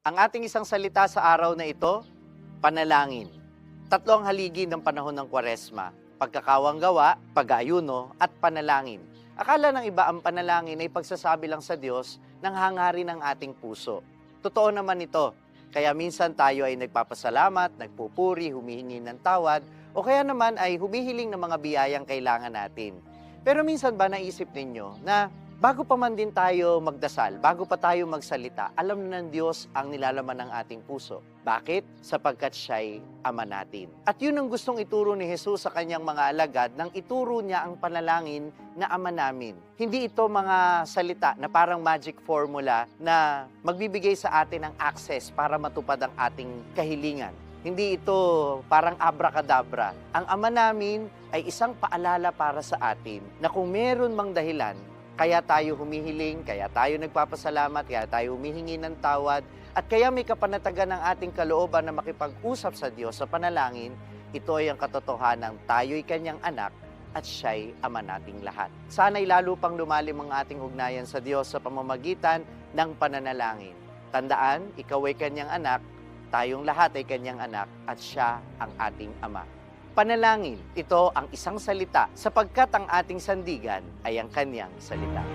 Ang ating isang salita sa araw na ito, panalangin. Tatlo ang haligi ng panahon ng kwaresma, pagkakawang gawa, pag-aayuno, at panalangin. Akala ng iba ang panalangin ay pagsasabi lang sa Diyos ng hangarin ng ating puso. Totoo naman ito. Kaya minsan tayo ay nagpapasalamat, nagpupuri, humihingi ng tawad, o kaya naman ay humihiling ng mga biyayang kailangan natin. Pero minsan ba naisip ninyo na bago pa man din tayo magdasal, bago pa tayo magsalita, alam na ng Diyos ang nilalaman ng ating puso. Bakit? Sapagkat siya'y ama natin. At yun ang gustong ituro ni Jesus sa kanyang mga alagad nang ituro niya ang panalangin na ama namin. Hindi ito mga salita na parang magic formula na magbibigay sa atin ng access para matupad ang ating kahilingan. Hindi ito parang abracadabra. Ang ama namin ay isang paalala para sa atin na kung meron mang dahilan, kaya tayo humihiling, kaya tayo nagpapasalamat, kaya tayo humihingi ng tawad, at kaya may kapanatagan ng ating kalooban na makipag-usap sa Diyos sa panalangin, ito ay ang katotohanan tayo'y kanyang anak at siya'y ama nating lahat. Sana'y lalo pang lumalim ang ating ugnayan sa Diyos sa pamamagitan ng pananalangin. Tandaan, ikaw ay kanyang anak, tayong lahat ay kanyang anak at siya ang ating ama. Panalangin, ito ang isang salita sapagkat ang ating sandigan ay ang kanyang salita.